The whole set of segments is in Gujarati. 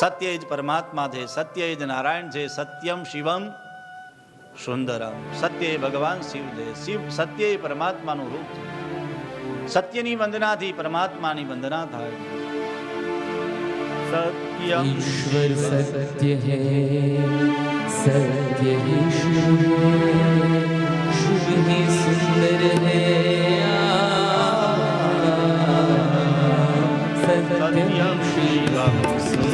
સત્ય જ પરમાત્મા છે સત્ય જ નારાયણ છે સત્યમ શિવમ સુંદરમ. સત્ય ભગવાન શિવ છે શિવ સત્ય પરમાત્માનું રૂપ છે. સત્યની વંદનાથી પરમાત્માની વંદના થાય. ઈશ્વર સત્ય હે સત્ય ઈશ્વર શુભ સુંદર હે સત્યમ શિવમ સુંદર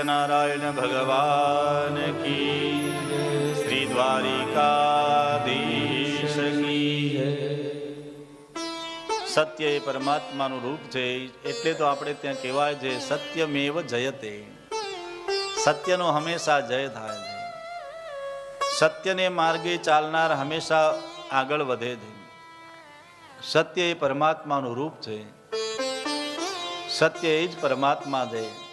શ્રી સત્યનારાયણ ભગવાન કી શ્રી દ્વારિકાધીશ સત્ય એ પરમાત્માનું રૂપ છે, એટલે તો આપણે ત્યાં કહેવાય છે, સત્યમેવ જયતે. સત્યનો હંમેશા જય થાય છે. સત્યને માર્ગે ચાલનાર હંમેશા આગળ વધે છે. સત્ય એ પરમાત્માનું રૂપ છે. સત્ય એ જ પરમાત્મા છે.